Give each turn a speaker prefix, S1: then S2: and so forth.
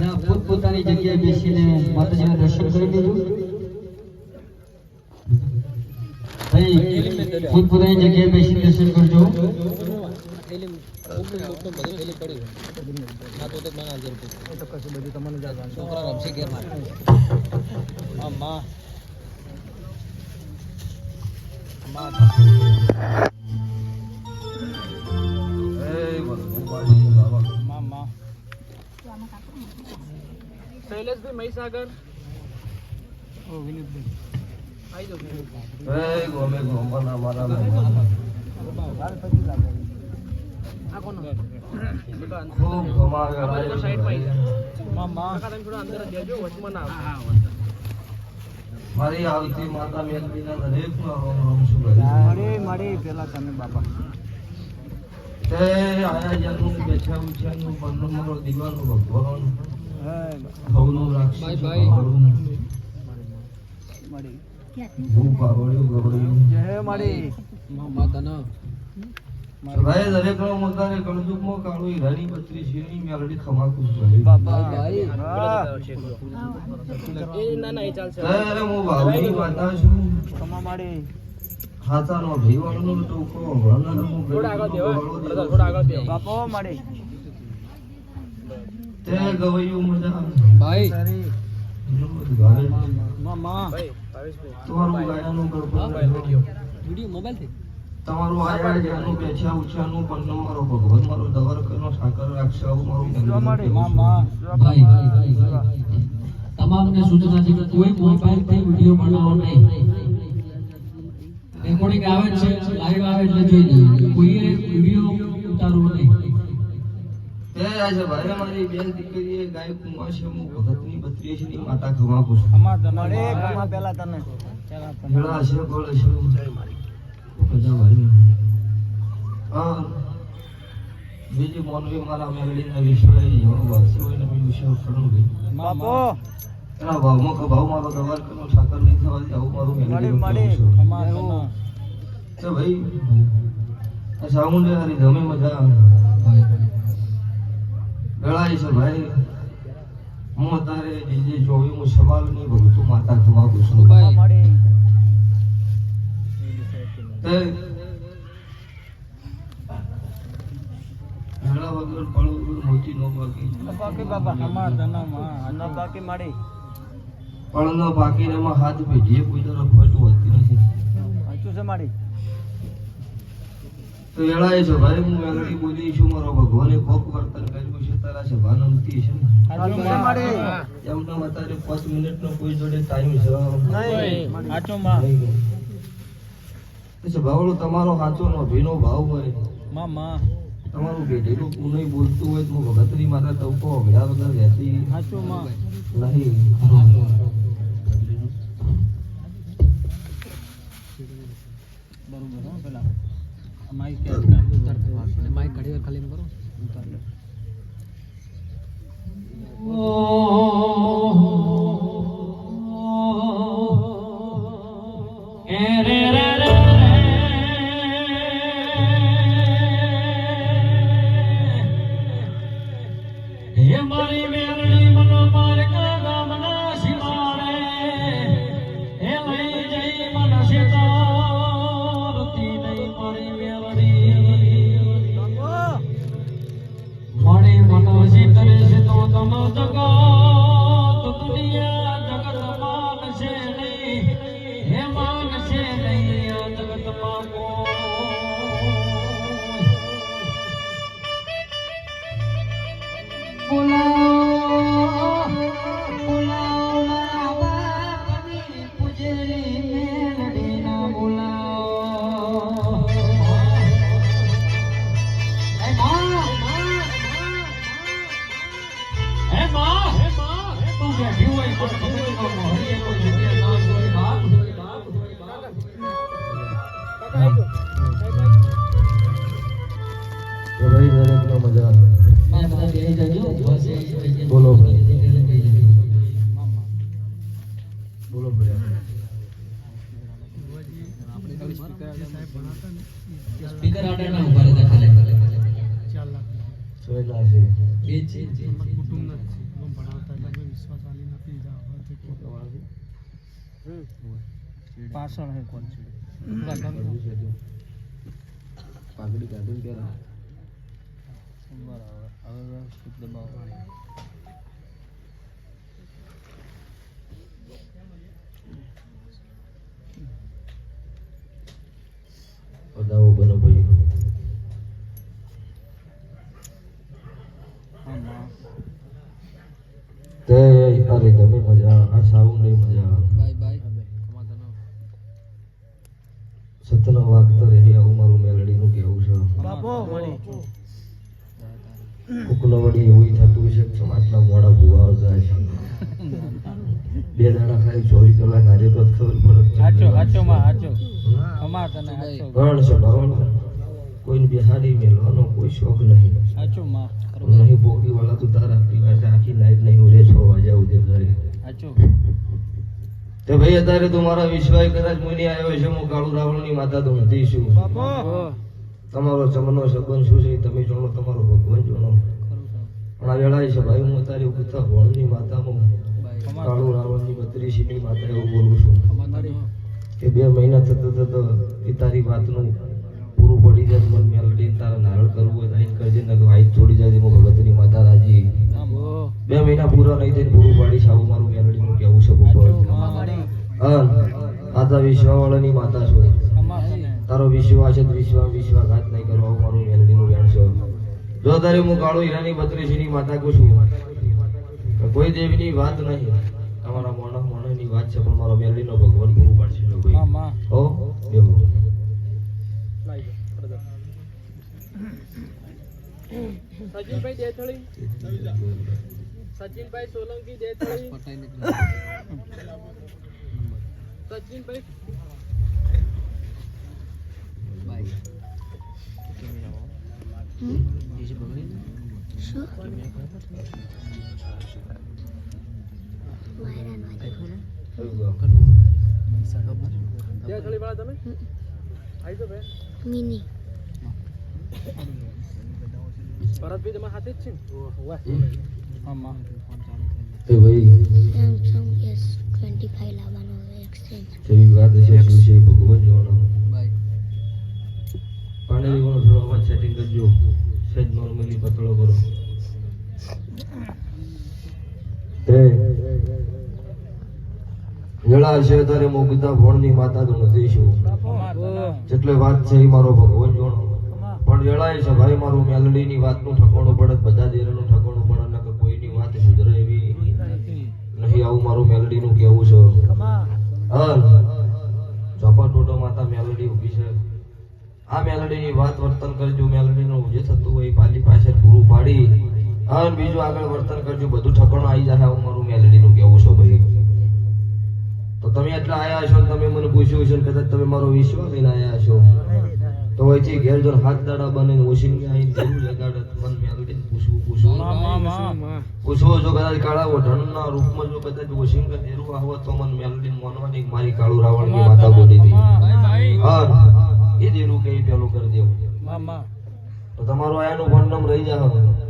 S1: ના પોતપોતાની જગ્યાએ બેસીને માતાજીના દર્શન કરી લીધું. ભાઈ પોતપોતાની જગ્યાએ બેસીને દર્શન કરજો.
S2: શૈલેષભાઈ મહીસાગર આવી જાઓ આ કોનો અમારે તો સાઈડ પાઈ થોડા અંદર જજો વચમાં ના આવતા.
S3: મારી આવતી માતા મેલડીના દરેક રોમ રોમ શુભ
S1: પેલા તમે બાપા
S3: તે આયા જનું બેઠા ઉઠ્યાનું પન્નો મારો દીવાનો ભગવાન. ભવનું રાક્ષસ ભાવનું ભૂ પાવડ્યું ગબડ્યું.
S1: જય મારી.
S3: સદાય દરેક નો મોતાને કળજુગમાં કાળું હીરાની બત્રી શીરની મેલડી ખમાકુ ભાઈ.
S2: એ ના ના એ ચાલશે.
S3: અરે હું ભાવની માતા છું. હાથાનો ભીવાળનો ટોકો
S2: બધા થોડા આગળ દેવા
S1: બાપો મારી
S3: તે ગવયું મજા
S1: ભાઈ. મામા.
S2: ભાઈ
S3: તમારું ગાયાનું ગરબો
S1: વિડિયો. મોબાઈલથી
S3: તમારું આયા જ્યાંનું બેઠા ઉછાનું પણ મારો ભગવાન મારો દવર કરનો સાકર રાખશે મારું
S1: મામા
S4: ભાઈ ભાઈ ભાઈ તમામને સૂચના છે કે કોઈ મોબાઈલથી વિડિયો બનાવો નહીં. રેકોર્ડિંગ આવે છે લાઈવ આવે એટલે જોઈ લેવું કોઈએ વિડિયો ઉતારવો નહીં.
S3: તે આજે ભાઈ મારી બેન દીકરીએ ગાય કુંવા છે હું ભગતની બત્રીએ છે ની માતા ખમા પૂછું.
S1: તમારે કમા પેલા તને.
S3: હેડા છે બળ છે. બધા ભાઈ હા. બીજી મોનવી મારા મેલડીના વિશ્વ જેવો વાસી હોય ને મેં વિશ્વ ખરું ગઈ
S1: બાપો
S3: એના ભાવમાં કે ભાવ મારો દવાર કરનો સાકર નહીં થવા દે આવું મારું મેલડી તો ભાઈ આ હારી ગમે મજા ગળાય છે ભાઈ. હું અત્યારે જે જોયું હું સવાલ નહીં ભગતું માતા ખમા પૂછું
S1: મારી.
S3: તે ગળા વગર પળ વગર મોતી નો બાકી
S1: બાકી ન બાકી
S3: એમાં હાથ ભેજીએ કોઈ તરફ ખોટું હોતી નથી.
S1: સાચું છે મારી.
S3: તો એળાય છે ભાઈ હું એલડી બોલી છું મારો ભગવાને કોક વર્તન કર્યું છે તારા છે ને?
S1: સાચું છે મારી.
S3: એમને અત્યારે પાંચ મિનિટનો કોઈ જોડે ટાઈમ છે.
S1: નહીં સાચું માં
S3: તો સભાવાળો તમારો સાચો નો ભીનો ભાવ હોય.
S1: મામા.
S3: તમારું ભેટેલું નહીં બોલતું હોય તો ભગતરી માતા તવકો ભેળા વગર રહેતી નહીં.
S1: માઈક કે
S4: માઈક ઘડી વાર ખાલી કરો.
S1: ઉતાર લે
S4: હે મારી
S3: મજા
S1: મેં બધા બેહી જજો બસ એ જ હોય છે.
S3: બોલો ભાઈ.
S1: એટલે કહી જજો.
S3: બોલો
S1: સ્પીકર આડે ના ઊભા રહેતા ખાલી
S3: સોયલા છે
S1: બે જ છે જે છે.
S2: પાછળ હે કોણ છે
S3: પાઘડી કાઢીને પહેરા પધાવો બનો ભાઈ તે અરે તમે મજા આ સાઉન્ડ નહીં મજા સતનો વાગતો રહી આવું મારું મેલડીનું કેવું છે કોકનો વળી એવું થતું છે સમાજના મોડા ભૂવા જાય છે. બે દાડા ખાલી ચોવીસ કલાક હારે તો ખબર પડે
S2: હાચો હાચો માં હાચો. અમાર તને હાચો.
S3: ગણ છે ગણ કોઈને બિહારી મેલવાનો કોઈ શોખ નહીં.
S2: હાચો માં
S3: નહીં બોગી વાળા તો તારા પીવા આખી નાઈટ નહીં ઉજે છ વાગ્યા ઉજે ઘરે.
S2: હાચો.
S3: તે ભાઈ અત્યારે તો મારા વિશ્વાસ કદાચ મુનિ આવ્યો છે હું કાળુ રાવણની માતા તો હતી છું.
S2: બાપો.
S3: તમારો જમનો સંબંધ શું છે તમે જાણો તમારો ભગવાન જાણો. પણ આ છે, ભાઈ, હું તારી ઉગતા ભણની માતામાં કાળુ રાવણની બત્રીસીની માતા એવું બોલું છું. કે બે મહિના થતા થતા એ તારી વાતનું પૂરું પડી જાય, મન મેલડી તારા નારળ કરવું હોય આઈને કરજે ને વાઈટ છોડી જાય હું ભગતની માતા રાજી. બે મહિના પૂરા નહીં થઈને પૂરું પાડી આવું મારું મેલડીનું કહેવું છે, ભગવાન. હા, માતા વિશ્વાવાળાની માતા છો. તારો વિશ્વાસ છે વિશ્વા વિશ્વાઘાત નહીં કરો આવું મારું મેલડીનું વેણ છે. જો તારે હું કાળો હીરાની બત્રીસીની માતા કહું છું કોઈ દેવીની વાત નહીં. તમારા મોણા મોણાની વાત છે પણ મારો મેલડીનો ભગવાન ગુરુ પાડશે જો કોઈ. હો બેહો.
S2: સચિનભાઈ દેથળી. સચિનભાઈ સોલંકી દેથળી. સચિનભાઈ
S5: મિની
S2: ભરતભાઈ તમારા હાથે જ છે ને
S3: ભાઈ
S5: સેમસંગ ફાઈવ લાવવાનો એક્સચેન્જ
S3: છે શું છે ભગવાન જાણો પાણી વાળો થોડો અવાજ સેટિંગ કરજો. સહેજ નોર્મલી પતળો કરો. તે વેળા તારે મોગતા ભણની માતા તો નથી શું? જેટલે વાત છે એ મારો ભગવાન જાણો. પણ વેળાએ છે ભાઈ મારું મેલડીની વાતનું ઠકોણું પડે બધા દેરનું ઠકોણું પડે નકર કોઈની વાત સુધરે એવી નહીં. આવું મારું મેલડીનું કેવું છે. હા. ચોપા ટોટો માતા મેલડી ઊભી છે. આ મેલડીની વાત વર્તન કરજો મેલડીનું જે થતું હોય પાલી પાસે પૂરું પાડી અને બીજું આગળ વર્તન કરજો બધું ઠકણો આવી જાય હું મારું મેલડીનું કેવું છો ભાઈ. તો તમે એટલા આવ્યા છો તમે મને પૂછ્યું છે કદાચ તમે મારો વિશ્વાસ લઈને આવ્યા છો તો અહીંથી ઘેર જો હાથ દાડા બને વોશિંગ આવીને જરૂર લગાડે મન મેલડીને પૂછવું પૂછવું. પૂછવો જો કદાચ કાળા ઓઢણના રૂપમાં જો કદાચ વોશિંગ નેરું આવો તો મને મેલડી મોનવાની મારી કાળુ રાવણની માતા બોલી હતી. હા. એ દેરું કઈ પેલું કરી દેવું. તો તમારો આયાનું ફોન નંબર રહી જાય